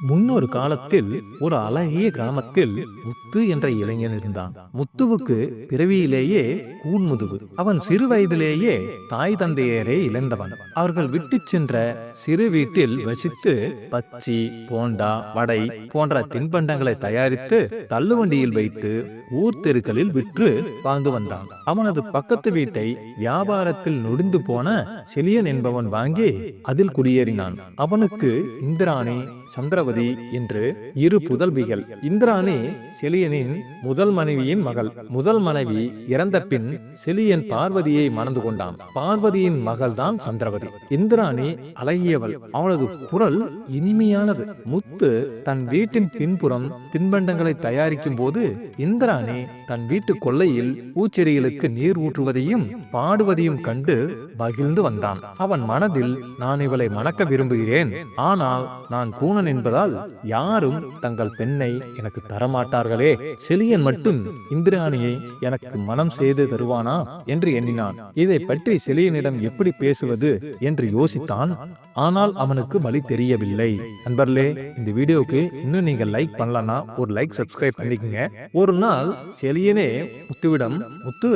முன்னொரு காலத்தில் ஒரு அழகிய கிராமத்தில் முத்து என்ற இளைஞன் இருந்தான். முத்துவுக்கு பிறவியிலேயே கூன்முதுகு. அவன் சிறு வயதிலேயே தாய் தந்தையரே இழந்தவன். அவர்கள் விட்டு சென்ற சிறு வீட்டில் வசித்து பச்சி போண்டா வடை போன்ற தின்பண்டங்களை தயாரித்து தள்ளுவண்டியில் வைத்து ஊர் தெருக்களில் விற்று வாழ்ந்து வந்தான். அவனது பக்கத்து வீட்டை வியாபாரத்தில் நொடிந்து போன செலியன் என்பவன் வாங்கி அதில் குடியேறினான். அவனுக்கு இந்திராணி சந்திர சந்திரவதி என்று இரு புதல்விகள். இந்திராணி செலியனின் முதல் மனைவியின் மகள். முதல் மனைவி இறந்த பின் செலியன் பார்வதியை மணந்து கொண்டான். பார்வதியின் மகள்தான் சந்திரவதி. இந்திராணி அழகியவள். அவளது குரல் இனிமையானது. முத்து தன் வீட்டின் பின்புறம் தின்பண்டங்களை தயாரிக்கும் போது இந்திராணி தன் வீட்டு கொல்லையில் பூச்செடிகளுக்கு நீர் ஊற்றுவதையும் பாடுவதையும் கண்டு மகிழ்ந்து வந்தான். அவன் மனதில் நான் இவளை மணக்க விரும்புகிறேன். ஆனால் நான் கூணன் என்பதால் யாரும் தங்கள் பெண்ணை எனக்கு தரமாட்டார்களே. செலியன் மட்டும் இந்திராணியை எனக்கு மனம் செய்து தருவானா? என்று எண்ணினான். இதை பற்றி செலியனிடம் எப்படி பேசுவது? என்று யோசித்தான். ஆனால் அவனுக்கு வழி தெரியவில்லை. நண்பர்களே இந்த வீடியோவுக்கு இன்னும் நீங்க லைக் பண்ணலன்னா ஒரு லைக் சப்ஸ்கிரைப் பண்ணிக்கங்க. ஒரு நாள் செலியனே முத்துவிடம் முத்து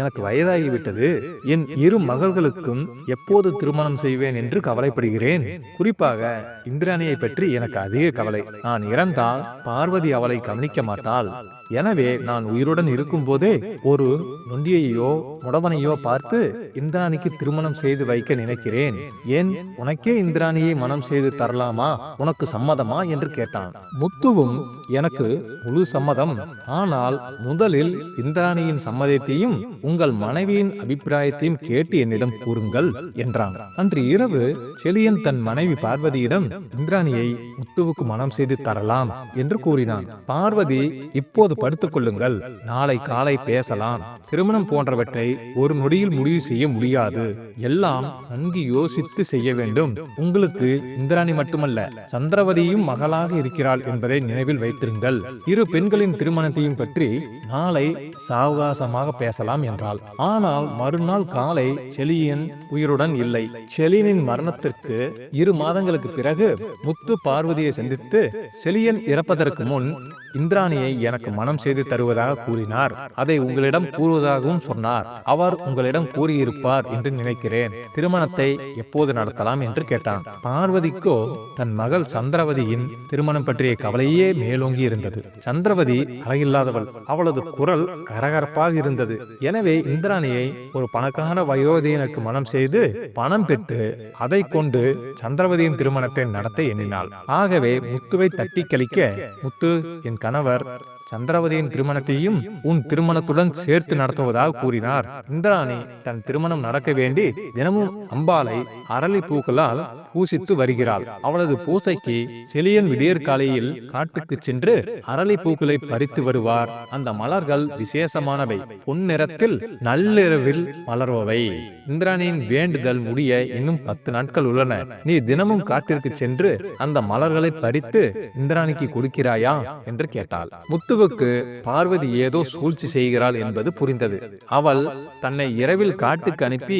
எனக்கு வயதாகிவிட்டது. என் இரு மகள்களுக்கும் எப்போது திருமணம் செய்வேன் என்று கவலைப்படுகிறேன். குறிப்பாக இந்திராணியை பற்றி எனக்கு அதிக கவலை. நான் இறந்தால் பார்வதி அவளை கவனிக்க மாட்டாள். எனவே நான் உயிருடன் இருக்கும் போதே ஒரு நொண்டியையோ முடவனையோ பார்த்து இந்திராணிக்கு திருமணம் செய்து வைக்க நினைக்கிறேன். ஏன்? உனக்கு இந்திராணியை மனம் செய்து தரலாமா? உனக்கு சம்மதமா என்று கேட்டான். முத்துவும் எனக்கு முழு சம்மதம். ஆனால் முதலில் இந்திராணியின் சம்மதத்தையும் உங்கள் மனைவியின் அபிப்பிராயத்தையும் கேட்டு என்னிடம் கூறுங்கள் என்றான். அன்று இரவு செலியன் தன் மனைவி பார்வதியிடம் இந்திராணியை முத்துவுக்கு மனம் செய்து தரலாம் என்று கூறினான். பார்வதி இப்போது படுத்துக் கொள்ளுங்கள். நாளை காலை பேசலாம். திருமணம் போன்றவற்றை ஒரு நொடியில் முடிவு செய்ய முடியாது. எல்லாம் நன்கு யோசித்து செய்ய வேண்டும். உங்களுக்கு இந்திராணி மட்டுமல்ல சந்திரவதியும் மகளாக இருக்கிறாள் என்பதை நினைவில் வைத்திருங்கள். இரு பெண்களின் திருமணத்தையும் பற்றி நாளை சாவகாசமாக பேசலாம் என்றாள். ஆனால் மறுநாள் காலை செலியன் உயிருடன் இல்லை. செலியனின் மரணத்திற்கு இரு மாதங்களுக்கு பிறகு முத்து பார்வதியை சந்தித்து செலியன் இறப்பதற்கு முன் இந்திராணியை எனக்கு மனம் செய்து தருவதாக கூறினார். அதை உங்களிடம் கூறுவதாகவும் சொன்னார். அவர் உங்களிடம் கூறியிருப்பார் என்று நினைக்கிறேன். திருமணத்தை எப்போது நடத்தலாம் என்று கேட்டான். பார்வதிக்கோ தன் மகள் சந்திரவதியின் திருமணம் பற்றிய கவலையே மேலோங்கி இருந்தது. சந்திரவதி அழகில்லாதவள். அவளது குரல் கரகரப்பாக இருந்தது. எனவே இந்திராணியை ஒரு பணக்கார வயோதிகனுக்கு மனம் செய்து பணம் பெற்று அதை கொண்டு சந்திரவதியின் திருமணத்தை நடத்த எண்ணினாள். ஆகவே முத்துவை தட்டி கழிக்க முத்து என் கணவர் சந்திரவதியின் திருமணத்தையும் உன் திருமணத்துடன் சேர்த்து நடத்துவதாக கூறினார். இந்திராணி தன் திருமணம் நடக்க வேண்டி தினமும் அம்பாலை அரளி பூக்களால் பூசித்து வருகிறாள். அவளது பூசைக்கு செலியன் விடியற்காலையில் காட்டுக்கு சென்று அரளி பூக்களை பறித்து வருவார். அந்த மலர்கள் விசேஷமானவை. பொன்னிறத்தில் நள்ளிரவில் மலர்பவை. இந்திராணியின் வேண்டுதல் முடிய இன்னும் பத்து நாட்கள் உள்ளன. நீ தினமும் காட்டிற்கு சென்று அந்த மலர்களை பறித்து இந்திராணிக்கு கொடுக்கிறாயா? என்று கேட்டாள். முத்துவுக்கு பார்வதி ஏதோ சூழ்ச்சி செய்கிறாள் என்பது புரிந்தது. அவள் தன்னை இரவில் காட்டுக்கு அனுப்பி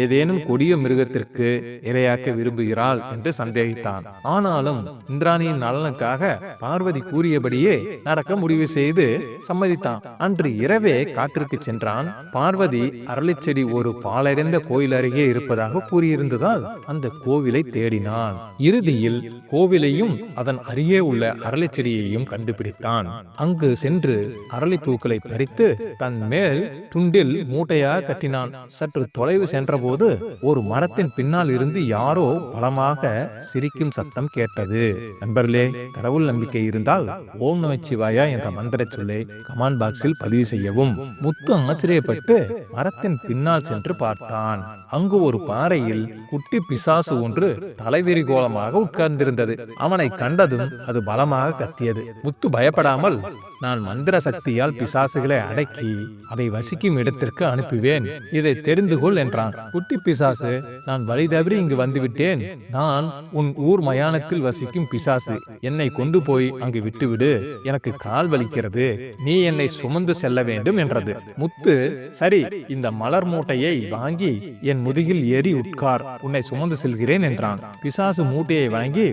ஏதேனும் கொடிய மிருகத்திற்கு இரையாக்க விரும்புகிறாள் என்று சந்தேகித்தான். ஆனாலும் இந்திராணியின் நலனுக்காக பார்வதி கூறியபடியே நடக்க முடிவு செய்து சம்மதித்தான். அன்று இரவே காட்டிற்கு சென்றான். பார்வதி அரளிச்செடி ஒரு பாலடைந்த கோயில் அருகே இருப்பதாக கூறியிருந்ததால் அந்த கோவிலை தேடினான். இறுதியில் கோவிலையும் அதன் அருகே உள்ள அரளிச்செடியையும் கண்டுபிடித்தான். அங்கு சென்று அரளிப்பூக்களை பறித்து தன் மேல் துண்டில் மூட்டையாக கட்டினான். சற்று தொலைவு சென்றபோது ஒரு மரத்தின் பின்னால் இருந்து யாரோ பலமாக சிரிக்கும் சத்தம் கேட்டது. நண்பர்களே கடவுள் நம்பிக்கை இருந்தால் ஓம் நமச்சிவாயா என்ற மந்திர சொல்லை கமெண்ட் பாக்ஸில் பதிவு செய்யவும். முத்து ஆச்சரியப்பட்டு மரத்தின் பின்னால் சென்று பார்த்தான். அங்கு ஒரு பாறையில் குட்டி பிசாசு ஒன்று தலைவிரி கோலமாக உட்கார்ந்திருந்தது. அவனை கண்டதும் அது பலமாக கத்தியது. முத்து பயப்படாமல் நான் மந்திர சக்தியால் பிசாசுகளை அடக்கி அதை வசிக்கும் இடத்திற்கு அனுப்புவேன். இதை தெரிந்து கொள் என்றான். குட்டி பிசாசு நான் வழி தவறி இங்கு வந்துவிட்டேன். நான் உன் ஊர் மயானத்தில் வசிக்கும் பிசாசு. என்னை கொண்டு போய் அங்கு விட்டுவிடு. எனக்கு கால் வலிக்கிறது. நீ என்னை சுமந்து செல்ல வேண்டும் என்றது. முத்து சரி இந்த மலர் மூட்டையை வாங்கி என் என் முதுகில் ஏறி உட்கார். உன்னை சுமந்து செல்கிறேன் என்றான். பிசாசு மூட்டையை வாங்கி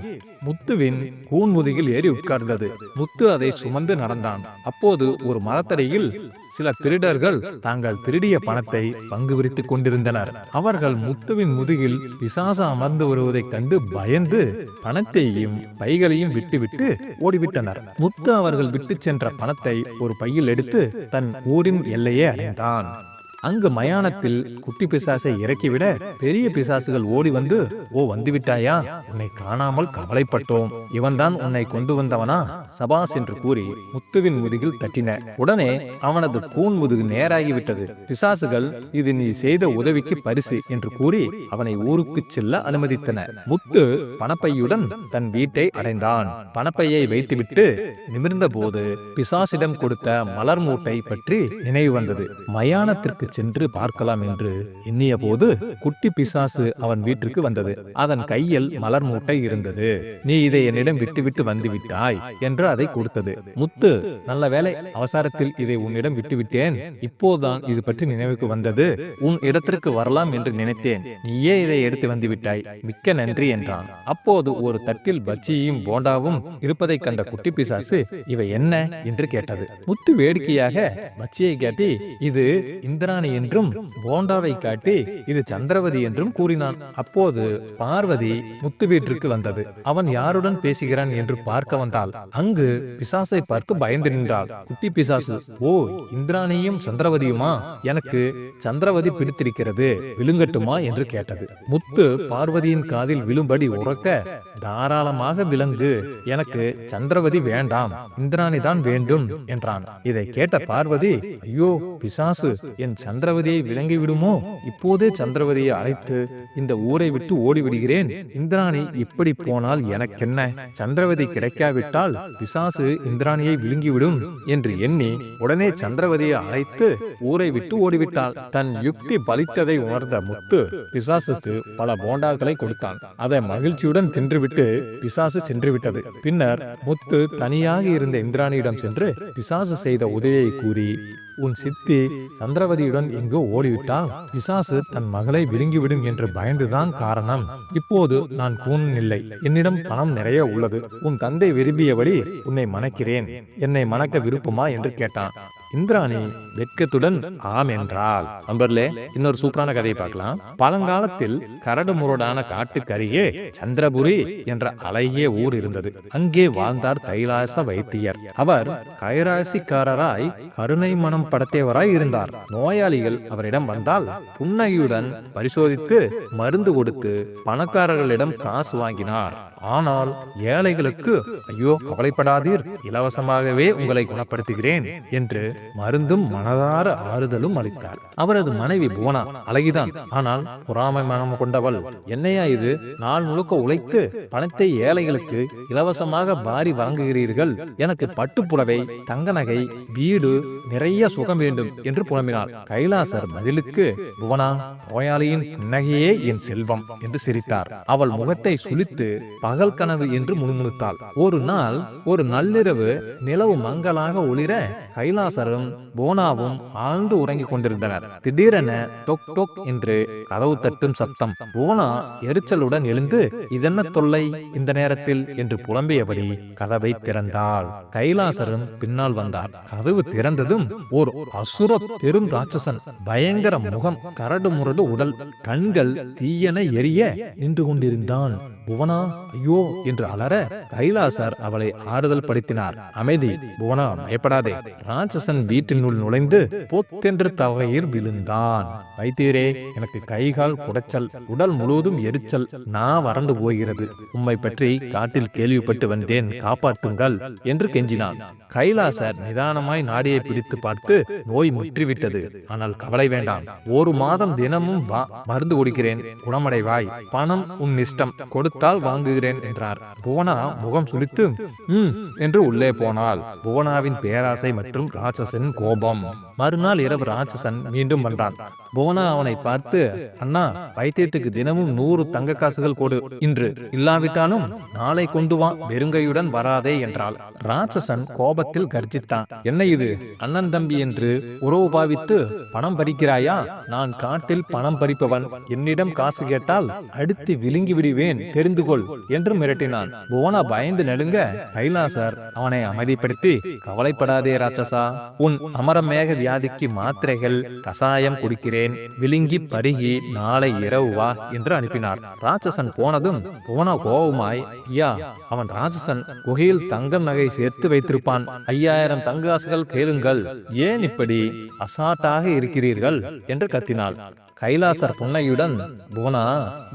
முத்துவின் கூன் முதுகில் ஏறி உட்கார்ந்தது. முத்து அதை சுமந்து நடந்தான். அப்போது ஒரு மரத்தடியில் சில திருடர்கள் தாங்கள் திருடிய பணத்தை பங்கு விரித்துக் கொண்டிருந்தனர். அவர்கள் முத்துவின் முதுகில் பிசாசா அமர்ந்து வருவதைக் கண்டு பயந்து பணத்தையும் பைகளையும் விட்டுவிட்டு ஓடிவிட்டனர். முத்து அவர்கள் விட்டு சென்ற பணத்தை ஒரு பையில் எடுத்து தன் ஊரின் எல்லையே அடைந்தான். அங்கு மயானத்தில் குட்டி பிசாசை இறக்கிவிட பெரிய பிசாசுகள் ஓடி வந்து ஓ வந்துவிட்டாயா? உன்னை காணாமல் கவலைப்பட்டோம். இவன்தான் உன்னை கொண்டு வந்தவனா? சபாஸ் என்று கூறி முத்துவின் முதுகில் தட்டின உடனே அவனது கூன் முதுகு நேராகிவிட்டது. பிசாசுகள் இது நீ செய்த உதவிக்கு பரிசு என்று கூறி அவனை ஊருக்கு செல்ல அனுமதித்தன. முத்து பணப்பையுடன் தன் வீட்டை அடைந்தான். பணப்பையை வைத்துவிட்டு நிமிர்ந்த போது பிசாசிடம் கொடுத்த மலர் மூட்டை பற்றி நினைவு வந்தது. மயானத்திற்கு சென்று பார்க்கலாம் என்று எண்ணிய போது குட்டி பிசாசு அவன் வீட்டிற்கு வந்தது. அதன் கையில் மலர் மூட்டை இருந்தது. நீ இதை என்னிடம் விட்டுவிட்டு வந்துவிட்டாய் என்று அதை கொடுத்தது. முத்து நல்ல வேலை அவசரத்தில் இதை உன்னிடம் விட்டுவிட்டேன். இப்போதுதான் இது பற்றி நினைவுக்கு வந்தது. உன் இடத்திற்கு வரலாம் என்று நினைத்தேன். நீயே இதை எடுத்து வந்துவிட்டாய். மிக்க நன்றி என்றான். அப்போது ஒரு தட்டில் பஜ்ஜியும் போண்டாவும் இருப்பதை கண்ட குட்டி பிசாசு இவை என்ன? என்று கேட்டது. முத்து வேடிக்கையாக பச்சியை காட்டி இது இந்திராணி என்றும் போண்டாவை காட்டி இது சந்திரவதி என்றும் கூறினான். அப்போது பார்வதி முத்து வீட்டிற்கு வந்தது. அவன் யாருடன் பேசுகிறான் என்று பார்க்க வந்தால் அங்கு பிசாசை பார்த்து பயந்து நின்றாள். குட்டி பிசாசு ஓ இந்திராணியும் சந்திரவதியுமா? எனக்கு சந்திரவதி பிடித்திருக்கிறது. விழுங்கட்டுமா? என்று கேட்டது. முத்து பார்வதியின் காதில் விழும்படி உறக்க தாராளமாக விலங்கு. எனக்கு சந்திரவதி வேண்டாம். இந்திராணி தான் வேண்டும் என்றான். இதை கேட்ட பார்வதி ஐயோ பிசாசு என் சந்திரவதியை விளங்கி விடுமோ? இப்போதே சந்திரவதியை அழைத்து இந்த ஊரை விட்டு ஓடிவிடுகிறேன். இந்திராணி இப்படி போனால் எனக்கென்ன? சந்திரவதி கிடைக்காவிட்டால் பிசாசு இந்திராணியை விழுங்கிவிடும் என்று எண்ணி உடனே சந்திரவதியை அழைத்து ஊரை விட்டு ஓடிவிட்டாள். தன் யுக்தி பலித்ததை உணர்ந்த முத்து பிசாசுக்கு பல போண்டாக்களை கொடுத்தான். அதை மகிழ்ச்சியுடன் விட்டு பிசாசு சென்று விட்டது பின்னர் முத்து தனியாக இருந்த இந்திராணியிடம் சென்று பிசாசு செய்த உதவியை கூறி உன் சித்தி சந்திரவதியுடன் எங்கோ ஓடிவிட்டால் பிசாசு தன் மகளை விழுங்கிவிடும் என்று பயந்துதான் காரணம். இப்போது நான் கூணன் இல்லை. என்னிடம் பணம் நிறைய உள்ளது. உன் தந்தை விரும்பியபடி உன்னை மணக்கிறேன். என்னை மணக்க விருப்பமா என்று கேட்டான். இந்திராணி வெட்கத்துடன் ஆம் என்றாள். நண்பர்களே இன்னொரு சூப்பரான கதையை பார்க்கலாம். பழங்காலத்தில் கரடு முரடான காட்டுக்கருகே சந்திரபுரி என்ற அழகிய ஊர் இருந்தது. அங்கே வாழ்ந்தார் கைலாச வைத்தியர். அவர் கைராசிக்காரராய் கருணை மனம் படைத்தவராய் இருந்தார். நோயாளிகள் அவரிடம் வந்தால் புன்னகையுடன் பரிசோதித்து மருந்து கொடுத்து பணக்காரர்களிடம் காசு வாங்கினார். ஆனால் ஏழைகளுக்கு ஐயோ கவலைப்படாதீர். இலவசமாகவே உங்களை குணப்படுத்துகிறேன் என்று மருந்தும் மனதார ஆறுதலும் அளித்தார். அவரது மனைவி புவனா அழகிதான். ஆனால் பொறாமை மனம் கொண்டவள். என்னையா இது? நாள் முழுக்க உழைத்து பணத்தை ஏழைகளுக்கு இலவசமாக பாரி வழங்குகிறீர்கள். எனக்கு பட்டுப்புடவை தங்க நகை வீடு நிறைய சுகம் வேண்டும் என்று புலம்பினார் கைலாசர் பதிலுக்கு புவனா நோயாளியின் புன்னகையே என் செல்வம் என்று சிரித்தார். அவள் முகத்தை சுழித்து பகல் கனவு என்று முணுமுணுத்தாள். ஒரு நாள் ஒரு நள்ளிரவு நிலவு மங்கலாக ஒளிர கைலாசர் கைலாசரும் போனாவும் ஆழ்ந்து உறங்கிக் கொண்டிருந்தனர். திடீரென டொக் டொக் என்று கதவு தட்டும் சப்தம். போனா எரிச்சலுடன் எழுந்து இதென்ன தொல்லை இந்த நேரத்தில்? என்று புலம்பியபடி கதவை திறந்தாள். கைலாசரும் பின்னால் வந்தார். கதவு திறந்ததும் ஓர் அசுர பெரும் ராட்சசன் பயங்கர முகம் கரடு முரடு உடல் கண்கள் தீயன எரிய நின்று கொண்டிருந்தான். புவனா ஐயோ! என்று அலற கைலாசர் அவளை ஆறுதல் படுத்தினார். அமைதி புவனா பயப்படாதே. ராட்சசன் வீட்டினுள் நுழைந்து பொத்தென்று தவையில் விழுந்தான். வைத்தியரே எனக்கு கைகால் குடைச்சல் உடல் முழுவதும் எரிச்சல் நான் வறண்டு போகிறது. உம்மை பற்றி காட்டில் கேள்விப்பட்டு வந்தேன் காப்பாற்றுங்கள் என்று கெஞ்சினான். கைலாசர் நிதானமாய் நாடியை பிடித்து பார்த்து நோய் முற்றிவிட்டது. ஆனால் கவலை வேண்டாம் ஒரு மாதம் தினமும் வா மருந்து கொடுக்கிறேன். குணமடைவாய். பணம் உன் இஷ்டம் கொடுத்தால் வாங்குகிறேன் என்றார். புவனா முகம் சுழித்து ம் என்று உள்ளே போனாள். புவனாவின் பேராசை மற்றும் ராட்சசன் கோபம். மறுநாள் இரவு ராட்சசன் மீண்டும் வந்தான். போனா அவனை பார்த்து அண்ணா வைத்தியத்துக்கு தினமும் நூறு தங்க காசுகள் கொடு. இன்று இல்லாவிட்டாலும் நாளை கொண்டு வா. வெறுங்கையுடன் வராதே என்றாள். ராட்சசன் கோபத்தில் கர்ஜித்தான். என்ன இது? அண்ணன் தம்பி என்று உறவு பாவித்து பணம் பறிக்கிறாயா? நான் காட்டில் பணம் பறிப்பவன். என்னிடம் காசு கேட்டால் அடுத்து விழுங்கி விடுவேன். தெரிந்து கொள் என்று மிரட்டினான். போனா பயந்து நெடுங்க கைலாசர் அவனை அமைதிப்படுத்தி கவலைப்படாதே ராட்சசா. உன் அமரமேக வியாதிக்கு மாத்திரைகள் கசாயம் குடிக்கிறேன் விழுங்கி பருகி நாளை இரவு வா என்று அனுப்பினார். ராட்சசன் போனதும் போன கோபமாய் ஐயா அவன் ராட்சசன் குகையில் தங்கம் நகை சேர்த்து வைத்திருப்பான். ஐயாயிரம் தங்காசுகள் கேளுங்கள். ஏன் இப்படி அசாட்டாக இருக்கிறீர்கள்? என்று கத்தினாள். கைலாசர் புன்னையுடன் போனா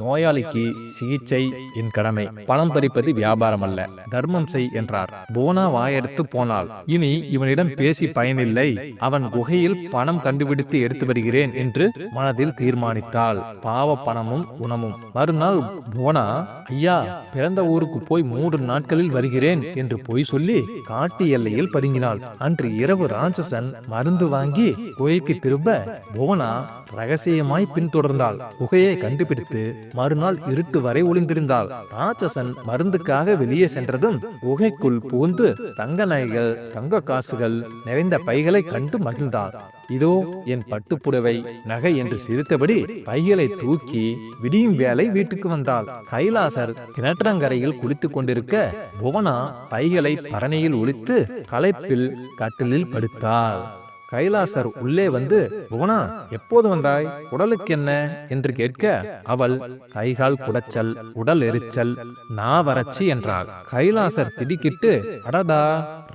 நோயாளிக்கு சிகிச்சை என் கடமை. பணம் பறிப்பது வியாபாரம் அல்ல தர்மம் செய் என்றார். போனா வாயெடுத்து போனாள். இனி இவனிடம் பேசி பயனில்லை. அவன் குகையில் பணம் கண்டுபிடித்து எடுத்து வருகிறேன் என்று மனதில் தீர்மானித்தாள். பாவ பணமும் குணமும். மறுநாள் போனா ஐயா பிறந்த ஊருக்கு போய் மூன்று நாட்களில் வருகிறேன் என்று பொய் சொல்லி காட்டு எல்லையில் பதுங்கினாள். அன்று இரவு ராட்சசன் மருந்து வாங்கி குகைக்கு திரும்ப புவனா ரகசியமாய் பின்தொடர்ந்தாள். குகையை கண்டுபிடித்து மறுநாள் இருட்டு வரை ஒளிந்திருந்தாள். ராட்சசன் மருந்துக்காக வெளியே சென்றதும் குகைக்குள் புகுந்து தங்க நகைகள் தங்க காசுகள் நிறைந்த பைகளை கண்டு மகிழ்ந்தாள். இதோ என் பட்டுப்புடவை நகை என்று சிரித்தபடி பைகளை தூக்கி விடியும் வேலை வீட்டுக்கு வந்தாள். கைலாசர் கிணற்றங்கரையில் குளித்துக் கொண்டிருக்க புவனா பைகளை பரணியில் ஒளித்து களைப்பில் கட்டிலில் படுத்தாள். கைலாசர் உள்ளே வந்து புவனா எப்போது வந்தாய்? உடலுக்கு என்ன? என்று கேட்க அவள் கைகால் குடைச்சல் உடல் எரிச்சல் நாவறட்சி என்றாள். கைலாசர் திடுக்கிட்டு அடடா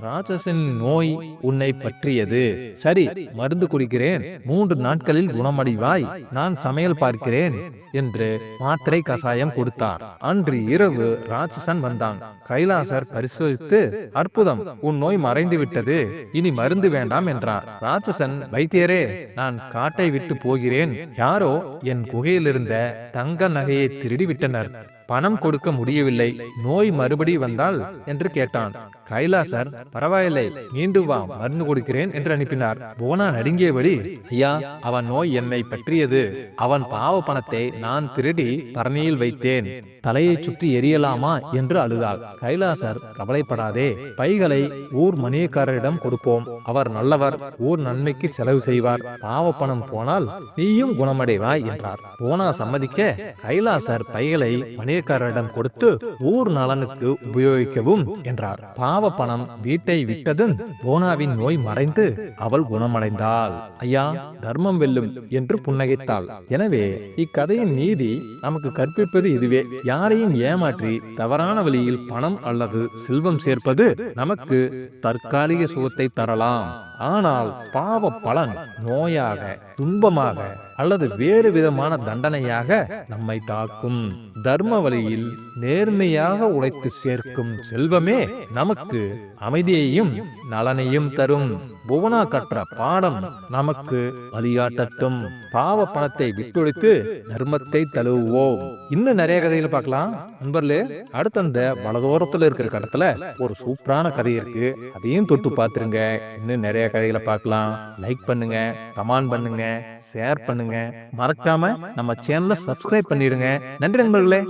ராட்சசன் நோய் உன்னை பற்றியது. சரி மருந்து குடிக்கிறேன். மூன்று நாட்களில் குணமடைவாய். நான் சமையல் பார்க்கிறேன் என்று மாத்திரை கசாயம் கொடுத்தார். அன்று இரவு ராட்சசன் வந்தான். கைலாசர் பரிசோதித்து அற்புதம் உன் நோய் மறைந்து விட்டது இனி மருந்து வேண்டாம் என்றார். ராட்சசன் வைத்தியரே நான் காட்டை விட்டு போகிறேன். யாரோ என் குகையிலிருந்த தங்க நகையை திருடி விட்டனர். பணம் கொடுக்க முடியவில்லை. நோய் மறுபடி வந்தால் என்று கேட்டான். கைலாசர் பரவாயில்லை. மீண்டும் வா மருந்து கொடுக்கிறேன் என்று அனுப்பினார். புவனா நடுங்கியபடி ஐயா அவன் நோய் என்னை பற்றியது. அவன் பாவ பணத்தை நான் திருடி பரணியில் வைத்தேன். தலையை சுற்றி எரியலாமா என்று அழுதாள். கைலாசர் கவலைப்படாதே. பைகளை ஊர் மணியக்காரரிடம் கொடுப்போம். அவர் நல்லவர் ஊர் நன்மைக்கு செலவு செய்வார். பாவ பணம் போனால் நீயும் குணமடைவாய் என்றார். போனா சம்மதிக்க கைலாசர் பைகளை மணியக்காரரிடம் கொடுத்து ஊர் நலனுக்கு உபயோகிக்கவும் என்றார். பாவ பணம் வீட்டை விட்டதும் போனாவின் நோய் மறைந்து அவள் குணமடைந்தாள். ஐயா தர்மம் வெல்லும் என்று புன்னகைத்தாள். எனவே இக்கதையின் நீதி நமக்கு கற்பிப்பது இதுவே. யாரையும் ஏமாற்றி தவறான வழியில் பணம் அல்லது செல்வம் சேர்ப்பது நமக்கு தற்காலிக சுகத்தை தரலாம். ஆனால் பாவ பலன் நோயாக துன்பமாக அல்லது வேறு விதமான தண்டனையாக நம்மை தாக்கும். தர்ம வழியில் நேர்மையாக உழைத்து சேர்க்கும் செல்வமே நமக்கு அமைதியையும் நலனையும் தரும். புவனா கற்ற பாடம் நமக்கு வழிகாட்டட்டும். பாவ பணத்தை விட்டொழித்து தர்மத்தை தழுவுவோம். இன்னும் நிறைய கதைகளை பார்க்கலாம். நண்பர்களே அடுத்த அந்த வலதோரத்துல இருக்கிற கடத்துல ஒரு சூப்பரான கதை இருக்கு. அதையும் தொட்டு பார்த்துருங்க. இன்னும் நிறைய கதைகளை பார்க்கலாம். லைக் பண்ணுங்க கமெண்ட் பண்ணுங்க ஷேர் பண்ணுங்க. மறக்காம நம்ம சேனலை சப்ஸ்கிரைப் பண்ணிடுங்க நன்றி நண்பர்களே.